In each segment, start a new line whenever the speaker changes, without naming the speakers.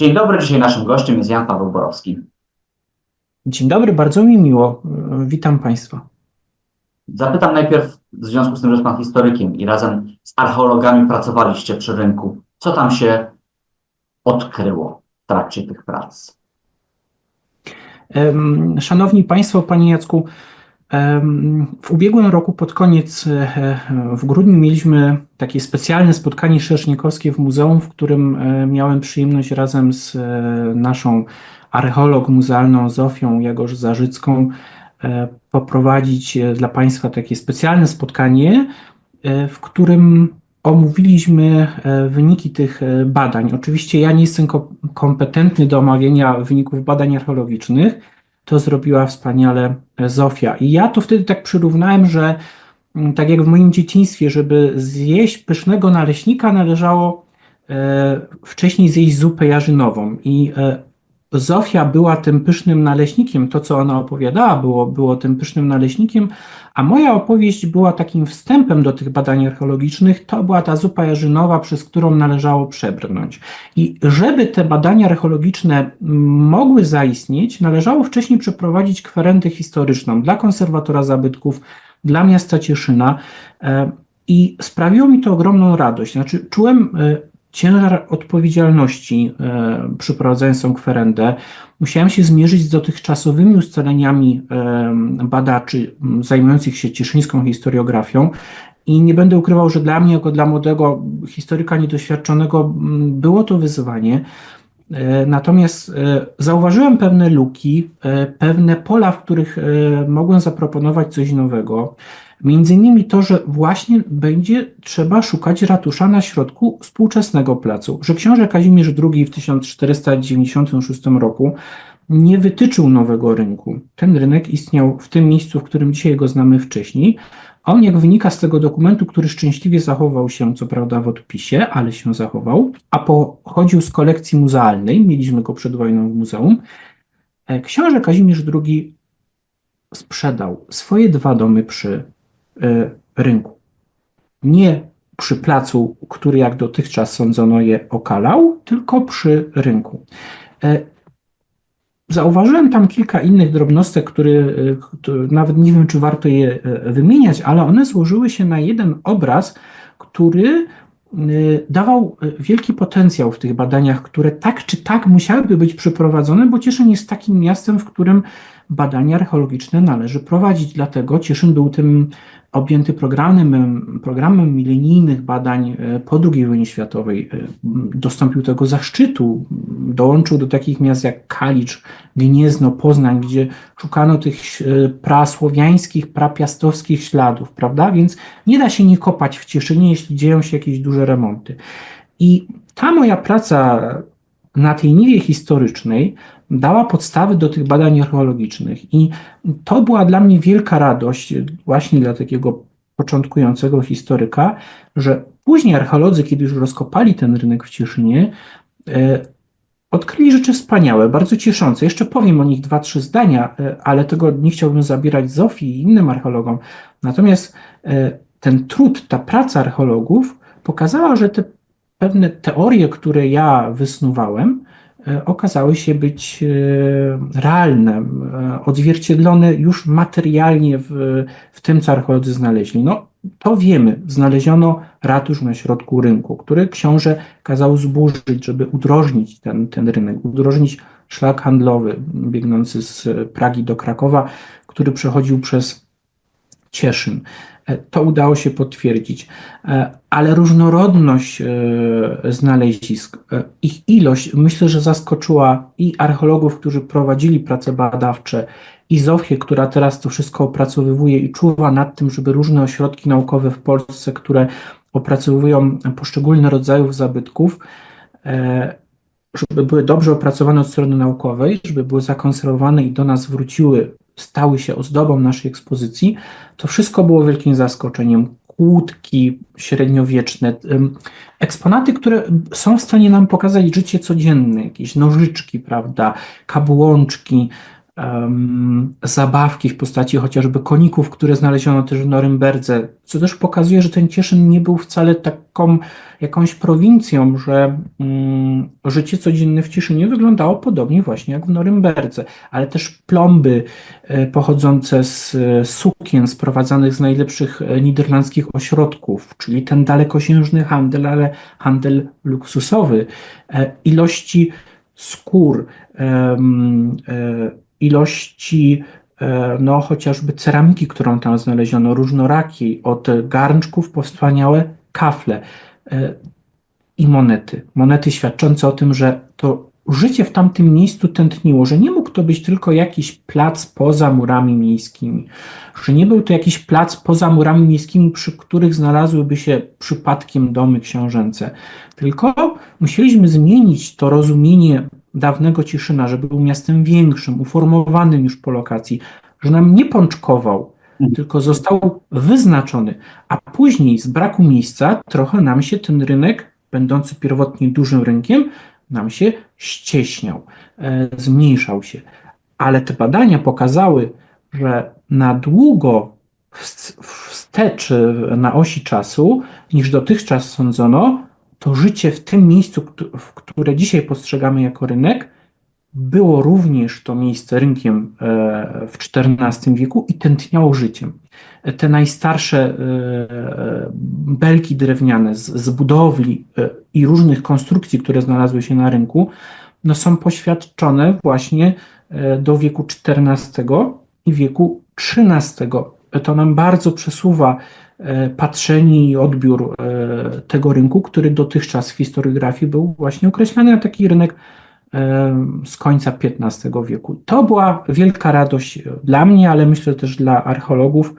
Dzień dobry, dzisiaj naszym gościem jest Jan Paweł Borowski.
Dzień dobry, bardzo mi miło. Witam Państwa.
Zapytam najpierw, w związku z tym, że jest Pan historykiem i razem z archeologami pracowaliście przy rynku, co tam się odkryło w trakcie tych prac?
Szanowni Państwo, Panie Jacku, w ubiegłym roku pod koniec, e, w grudniu mieliśmy takie specjalne spotkanie szersznikowskie w muzeum, w którym e, miałem przyjemność razem z e, naszą archeolog muzealną Zofią Jagosz Zarzycką poprowadzić dla Państwa takie specjalne spotkanie, w którym omówiliśmy wyniki tych badań. Oczywiście ja nie jestem ko- kompetentny do omawiania wyników badań archeologicznych. To zrobiła wspaniale e, Zofia. I ja to wtedy tak przyrównałem, że mm, tak jak w moim dzieciństwie, żeby zjeść pysznego naleśnika, należało e, wcześniej zjeść zupę jarzynową. I e, Zofia była tym pysznym naleśnikiem, to co ona opowiadała było, było tym pysznym naleśnikiem, a moja opowieść była takim wstępem do tych badań archeologicznych. To była ta zupa jarzynowa, przez którą należało przebrnąć. I żeby te badania archeologiczne mogły zaistnieć, należało wcześniej przeprowadzić kwerentę historyczną dla konserwatora zabytków, dla miasta Cieszyna. E, I sprawiło mi to ogromną radość. Znaczy, czułem e, ciężar odpowiedzialności e, przeprowadzając tą kwerendę. Musiałem się zmierzyć z dotychczasowymi ustaleniami e, badaczy zajmujących się cieszyńską historiografią. I nie będę ukrywał, że dla mnie, jako dla młodego historyka niedoświadczonego, było to wyzwanie. E, Natomiast e, zauważyłem pewne luki, pewne pola, w których mogłem zaproponować coś nowego. Między innymi to, że właśnie będzie trzeba szukać ratusza na środku współczesnego placu, że książę Kazimierz II w 1496 roku nie wytyczył nowego rynku. Ten rynek istniał w tym miejscu, w którym dzisiaj go znamy wcześniej. On, jak wynika z tego dokumentu, który szczęśliwie zachował się, co prawda w odpisie, ale się zachował, a pochodził z kolekcji muzealnej, mieliśmy go przed wojną w muzeum, e, książę Kazimierz II sprzedał swoje dwa domy przy rynku. Nie przy placu, który jak dotychczas sądzono je okalał, tylko przy rynku. E, Zauważyłem tam kilka innych drobnostek, które e, nawet nie wiem, czy warto je e, wymieniać, ale one złożyły się na jeden obraz, który e, dawał e, wielki potencjał w tych badaniach, które tak czy tak musiałyby być przeprowadzone, bo Cieszyn jest takim miastem, w którym badania archeologiczne należy prowadzić. Dlatego Cieszyn był tym objęty programem, programem milenijnych badań e, po II wojnie światowej. E, Dostąpił tego zaszczytu, dołączył do takich miast jak Kalicz, Gniezno, Poznań, gdzie szukano tych e, prasłowiańskich, prapiastowskich śladów, prawda? Więc nie da się nie kopać w Cieszynie, jeśli dzieją się jakieś duże remonty. I ta moja praca na tej niwie historycznej dała podstawy do tych badań archeologicznych. I to była dla mnie wielka radość, właśnie dla takiego początkującego historyka, że później archeolodzy, kiedy już rozkopali ten rynek w Cieszynie, e, odkryli rzeczy wspaniałe, bardzo cieszące. Jeszcze powiem o nich dwa, trzy zdania, e, ale tego nie chciałbym zabierać Zofii i innym archeologom. Natomiast e, ten trud, ta praca archeologów pokazała, że te pewne teorie, które ja wysnuwałem, e, okazały się być e, realne, e, odzwierciedlone już materialnie w, w tym, co archeolodzy znaleźli. No, to wiemy. Znaleziono ratusz na środku rynku, który książę kazał zburzyć, żeby udrożnić ten, ten rynek, udrożnić szlak handlowy biegnący z Pragi do Krakowa, który przechodził przez Cieszyn. E, To udało się potwierdzić, E, ale różnorodność e, znalezisk, ich ilość myślę, że zaskoczyła i archeologów, którzy prowadzili prace badawcze, i Zofię, która teraz to wszystko opracowywuje i czuwa nad tym, żeby różne ośrodki naukowe w Polsce, które opracowują poszczególne rodzajów zabytków, żeby były dobrze opracowane od strony naukowej, żeby były zakonserwowane i do nas wróciły, stały się ozdobą naszej ekspozycji, to wszystko było wielkim zaskoczeniem. Kłódki średniowieczne, eksponaty, które są w stanie nam pokazać życie codzienne, jakieś nożyczki, prawda, kabłączki, em, zabawki w postaci chociażby koników, które znaleziono też w Norymberdze, co też pokazuje, że ten Cieszyn nie był wcale taką jakąś prowincją, że mm, życie codzienne w Cieszynie wyglądało podobnie właśnie jak w Norymberdze, ale też plomby e, pochodzące z e, sukien sprowadzanych z najlepszych e, niderlandzkich ośrodków, czyli ten dalekosiężny handel, ale handel luksusowy, e, ilości skór, e, ilości e, no, chociażby ceramiki, którą tam znaleziono, różnorakiej, od garnczków po wspaniałe kafle e, i monety. Monety świadczące o tym, że to życie w tamtym miejscu tętniło, że nie mógł to być tylko jakiś plac poza murami miejskimi, że nie był to jakiś plac poza murami miejskimi, przy których znalazłyby się przypadkiem domy książęce, tylko musieliśmy zmienić to rozumienie dawnego Cieszyna, że był miastem większym, uformowanym już po lokacji, że nam nie pączkował,
Mhm.
tylko został wyznaczony, a później z braku miejsca trochę nam się ten rynek, będący pierwotnie dużym rynkiem, nam się ścieśniał, e, zmniejszał się. Ale te badania pokazały, że na długo wst- wstecz e, na osi czasu, niż dotychczas sądzono, to życie w tym miejscu, które dzisiaj postrzegamy jako rynek, było również to miejsce rynkiem e, w XIV wieku i tętniało życiem. Te najstarsze e, belki drewniane z, z budowli e, i różnych konstrukcji, które znalazły się na rynku, no są poświadczone właśnie do wieku XIV i wieku XIII. To nam bardzo przesuwa patrzenie i odbiór e, tego rynku, który dotychczas w historiografii był właśnie określany jako taki rynek e, z końca XV wieku. To była wielka radość dla mnie, ale myślę też dla archeologów.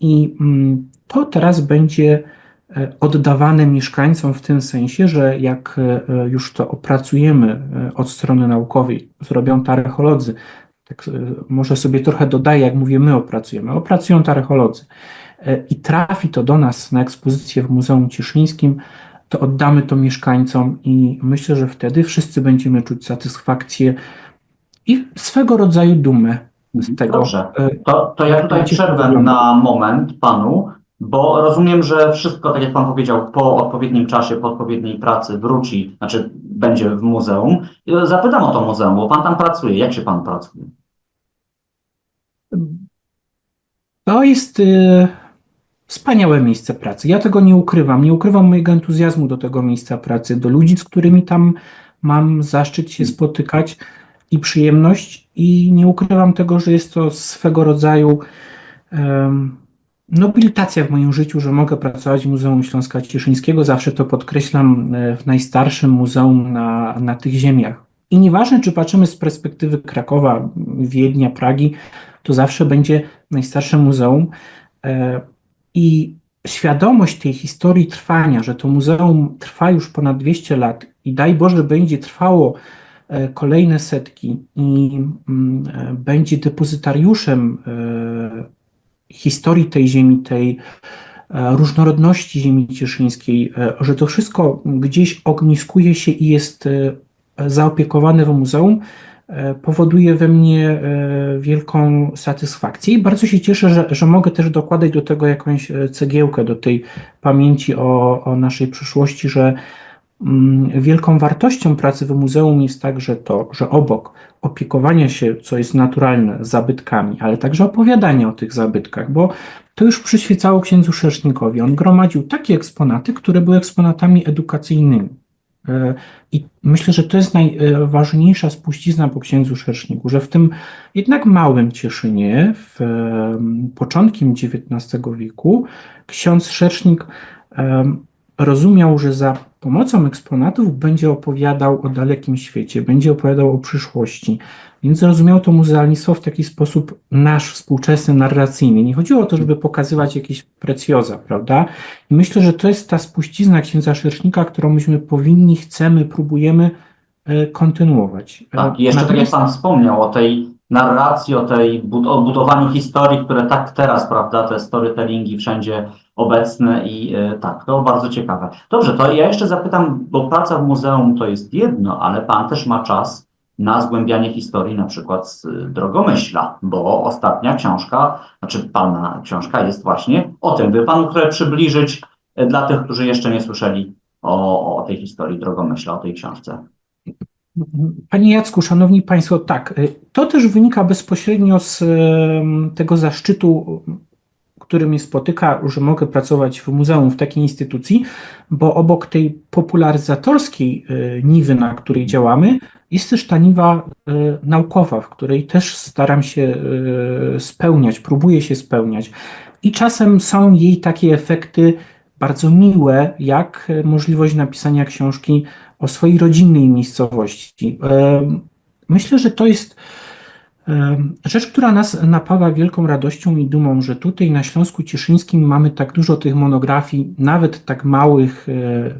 I mm, to teraz będzie e, oddawane mieszkańcom w tym sensie, że jak e, już to opracujemy e, od strony naukowej, zrobią to archeolodzy, tak e, może sobie trochę dodaję, jak mówię, my opracujemy, opracują to archeolodzy. e, i trafi to do nas na ekspozycję w Muzeum Cieszyńskim, to oddamy to mieszkańcom i myślę, że wtedy wszyscy będziemy czuć satysfakcję i swego rodzaju dumę z tego.
Dobrze.
e,
To, to ja tutaj przerwę na moment panu, bo rozumiem, że wszystko, tak jak pan powiedział, po odpowiednim czasie, po odpowiedniej pracy wróci, znaczy będzie w muzeum. Zapytam o to muzeum, bo pan tam pracuje. Jak się pan pracuje?
To jest y, wspaniałe miejsce pracy. Ja tego nie ukrywam. Nie ukrywam mojego entuzjazmu do tego miejsca pracy, do ludzi, z którymi tam mam zaszczyt się spotykać i przyjemność. I nie ukrywam tego, że jest to swego rodzaju em, nobilitacja w moim życiu, że mogę pracować w Muzeum Śląska Cieszyńskiego. Zawsze to podkreślam e, w najstarszym muzeum na, na tych ziemiach. I nieważne, czy patrzymy z perspektywy Krakowa, Wiednia, Pragi, to zawsze będzie najstarsze muzeum. E, I świadomość tej historii trwania, że to muzeum trwa już ponad 200 lat i daj Boże będzie trwało e, kolejne setki i mm, e, będzie depozytariuszem e, historii tej ziemi, tej różnorodności ziemi cieszyńskiej, że to wszystko gdzieś ogniskuje się i jest zaopiekowane w muzeum, powoduje we mnie e, wielką satysfakcję i bardzo się cieszę, że, że mogę też dokładać do tego jakąś e, cegiełkę, do tej pamięci o, o naszej przyszłości, że mm, wielką wartością pracy w muzeum jest także to, że obok opiekowania się, co jest naturalne, zabytkami, ale także opowiadania o tych zabytkach, bo to już przyświecało księdzu Szersznikowi. On gromadził takie eksponaty, które były eksponatami edukacyjnymi. E, I myślę, że to jest najważniejsza spuścizna po księdzu Szerszniku, że w tym jednak małym Cieszynie, w em, początkiem XIX wieku, ksiądz Szersznik rozumiał, że za pomocą eksponatów będzie opowiadał o dalekim świecie, będzie opowiadał o przyszłości. Więc zrozumiał to muzealnictwo w taki sposób nasz współczesny, narracyjny. Nie chodziło o to, żeby pokazywać jakieś precjoza, prawda? I myślę, że to jest ta spuścizna księdza Szersznika, którą myśmy powinni, chcemy, próbujemy e, kontynuować. E,
Tak, i jeszcze tak jak
natomiast-
pan wspomniał o tej narracji, o tej bud- o budowaniu historii, które tak teraz, prawda, te storytellingi wszędzie obecne i e, tak, to bardzo ciekawe. Dobrze, to ja jeszcze zapytam, bo praca w muzeum to jest jedno, ale pan też ma czas na zgłębianie historii na przykład z Drogomyśla, bo ostatnia książka, znaczy Pana książka jest właśnie o tym, by Panu trochę przybliżyć e, dla tych, którzy jeszcze nie słyszeli o, o tej historii Drogomyśla, o tej książce.
Panie Jacku, Szanowni Państwo, tak, y, to też wynika bezpośrednio z tego zaszczytu, który mnie spotyka, że mogę pracować w muzeum, w takiej instytucji, bo obok tej popularyzatorskiej y, niwy, na której działamy, jest też ta niwa y, naukowa, w której też staram się spełniać, próbuję się spełniać. I czasem są jej takie efekty bardzo miłe, jak możliwość napisania książki o swojej rodzinnej miejscowości. Em, Myślę, że to jest em, rzecz, która nas napawa wielką radością i dumą, że tutaj na Śląsku Cieszyńskim mamy tak dużo tych monografii, nawet tak małych e,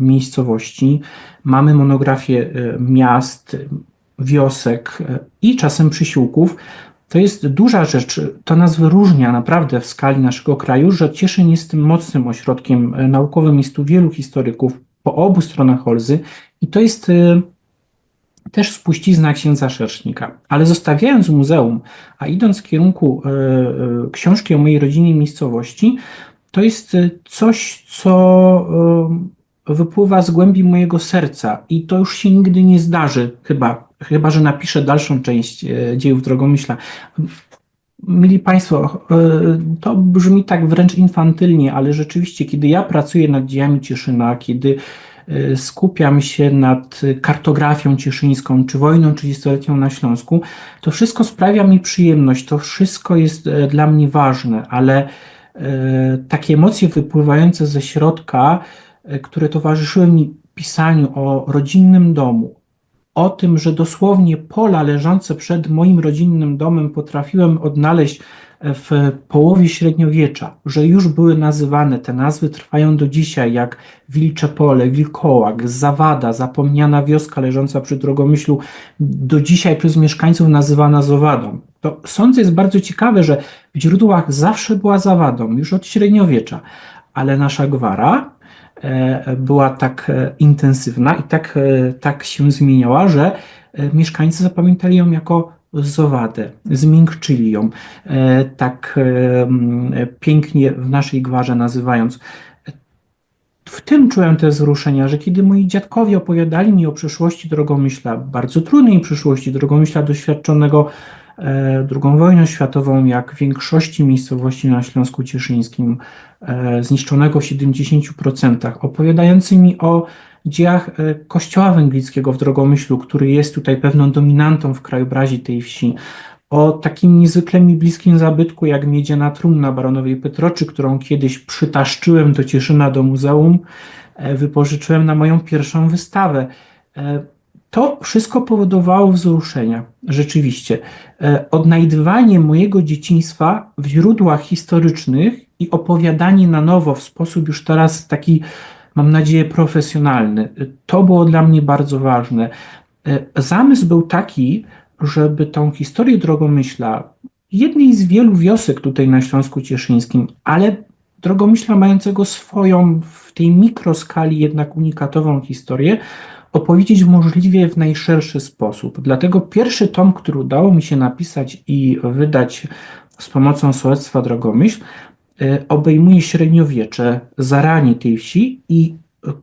miejscowości. Mamy monografie e, miast, wiosek e, i czasem przysiłków. To jest duża rzecz. To nas wyróżnia naprawdę w skali naszego kraju, że Cieszyn jest tym mocnym ośrodkiem e, naukowym. Jest tu wielu historyków po obu stronach Olzy i to jest e, też spuścizna księdza Szersznika. Ale zostawiając muzeum, a idąc w kierunku e, e, książki o mojej rodzinie i miejscowości, to jest coś, co wypływa z głębi mojego serca i to już się nigdy nie zdarzy, chyba, chyba że napiszę dalszą część dziejów Drogomyśla. Mili Państwo, to brzmi tak wręcz infantylnie, ale rzeczywiście, kiedy ja pracuję nad dziejami Cieszyna, kiedy skupiam się nad kartografią cieszyńską, czy wojną 30-letnią na Śląsku, to wszystko sprawia mi przyjemność, to wszystko jest e, dla mnie ważne, ale e, takie emocje wypływające ze środka, e, które towarzyszyły mi pisaniu o rodzinnym domu, o tym, że dosłownie pola leżące przed moim rodzinnym domem potrafiłem odnaleźć w połowie średniowiecza, że już były nazywane, te nazwy trwają do dzisiaj, jak Wilcze Pole, Wilkołak, Zawada, zapomniana wioska leżąca przy Drogomyślu, do dzisiaj przez mieszkańców nazywana Zowadą. To sądzę jest bardzo ciekawe, że w źródłach zawsze była Zawadą, już od średniowiecza, ale nasza gwara e, była tak e, intensywna i tak, e, tak się zmieniała, że mieszkańcy zapamiętali ją jako Zowadę, zmiękczyli ją, e, tak e, m, pięknie w naszej gwarze nazywając. W tym czułem te wzruszenia, że kiedy moi dziadkowie opowiadali mi o przyszłości Drogomyśla, bardzo trudnej przyszłości Drogomyśla doświadczonego e, II wojną światową, jak w większości miejscowości na Śląsku Cieszyńskim, e, zniszczonego w 70%, opowiadający mi o dziejach e, Kościoła Węglickiego w Drogomyślu, który jest tutaj pewną dominantą w krajobrazie tej wsi, o takim niezwykle mi bliskim zabytku jak miedziana trumna baronowej Petroczy, którą kiedyś przytaszczyłem do Cieszyna do muzeum, e, wypożyczyłem na moją pierwszą wystawę. E, To wszystko powodowało wzruszenia, rzeczywiście. Odnajdywanie mojego dzieciństwa w źródłach historycznych i opowiadanie na nowo w sposób już teraz taki, mam nadzieję, profesjonalny, to było dla mnie bardzo ważne. E, Zamysł był taki, żeby tą historię Drogomyśla, jednej z wielu wiosek tutaj na Śląsku Cieszyńskim, ale Drogomyśla mającego swoją w tej mikroskali jednak unikatową historię, opowiedzieć możliwie w najszerszy sposób. Dlatego pierwszy tom, który udało mi się napisać i wydać z pomocą Sołectwa Drogomyśl, obejmuje średniowiecze, zaranie tej wsi i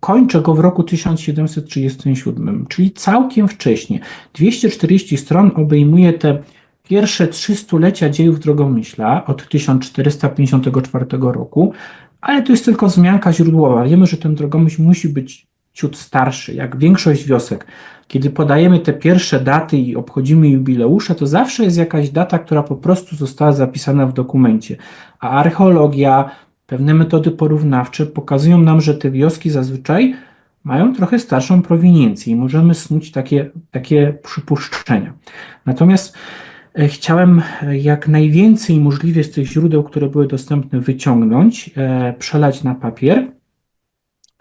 kończę go w roku 1737, czyli całkiem wcześnie. 240 stron obejmuje te pierwsze trzy stulecia dziejów Drogomyśla od 1454 roku, ale to jest tylko wzmianka źródłowa. Wiemy, że ten Drogomyśl musi być ciut starszy, jak większość wiosek. Kiedy podajemy te pierwsze daty i obchodzimy jubileusze, to zawsze jest jakaś data, która po prostu została zapisana w dokumencie. A archeologia, pewne metody porównawcze pokazują nam, że te wioski zazwyczaj mają trochę starszą proweniencję i możemy snuć takie, takie przypuszczenia. Natomiast e, chciałem e, jak najwięcej możliwie z tych źródeł, które były dostępne, wyciągnąć, e, przelać na papier.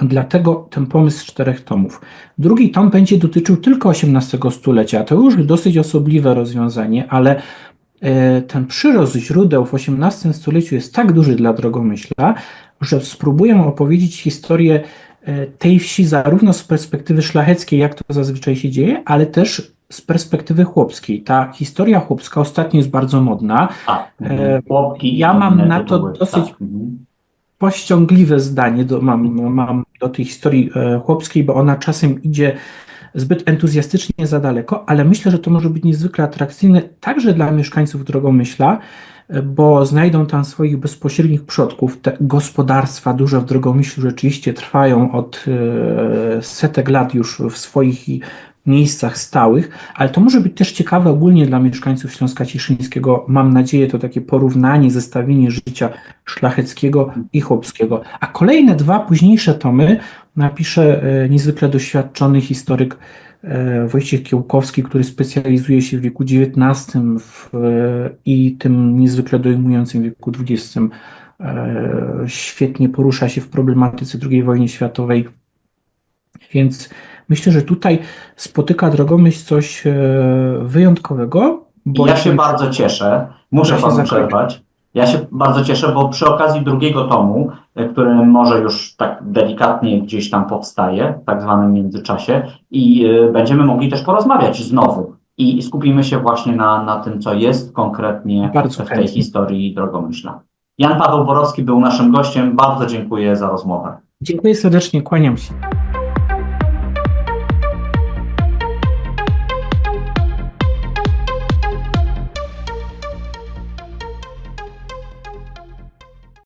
Dlatego ten pomysł czterech tomów. Drugi tom będzie dotyczył tylko XVIII stulecia. To już dosyć osobliwe rozwiązanie, ale e, ten przyrost źródeł w XVIII stuleciu jest tak duży dla Drogomyśla, że spróbuję opowiedzieć historię e, tej wsi zarówno z perspektywy szlacheckiej, jak to zazwyczaj się dzieje, ale też z perspektywy chłopskiej. Ta historia chłopska ostatnio jest bardzo modna.
A,
E,
chłopki i
ja mam na to dosyć-
Tak. mhm.
Pościągliwe zdanie do, mam, mam do tej historii e, chłopskiej, bo ona czasem idzie zbyt entuzjastycznie za daleko, ale myślę, że to może być niezwykle atrakcyjne także dla mieszkańców Drogomyśla, e, bo znajdą tam swoich bezpośrednich przodków. Te gospodarstwa duże w Drogomyślu rzeczywiście trwają od e, setek lat już w swoich miejscach stałych, ale to może być też ciekawe ogólnie dla mieszkańców Śląska Cieszyńskiego. Mam nadzieję, to takie porównanie, zestawienie życia szlacheckiego i chłopskiego. A kolejne dwa późniejsze tomy napisze e, niezwykle doświadczony historyk e, Wojciech Kiełkowski, który specjalizuje się w wieku XIX w, e, i tym niezwykle dojmującym wieku XX. Świetnie porusza się w problematyce II wojny światowej. Więc myślę, że tutaj spotyka Drogomyśl coś e, wyjątkowego. Bo
Ja się bardzo cieszę. Muszę panu przerwać. Ja się bardzo cieszę, bo przy okazji drugiego tomu, e, który może już tak delikatnie gdzieś tam powstaje, w tak zwanym międzyczasie, i e, będziemy mogli też porozmawiać znowu. I skupimy się właśnie na, na tym, co jest konkretnie
Bardzo
w tej
chętnie.
historii Drogomyśla. Jan Paweł Borowski był naszym gościem. Bardzo dziękuję za rozmowę.
Dziękuję serdecznie, kłaniam się.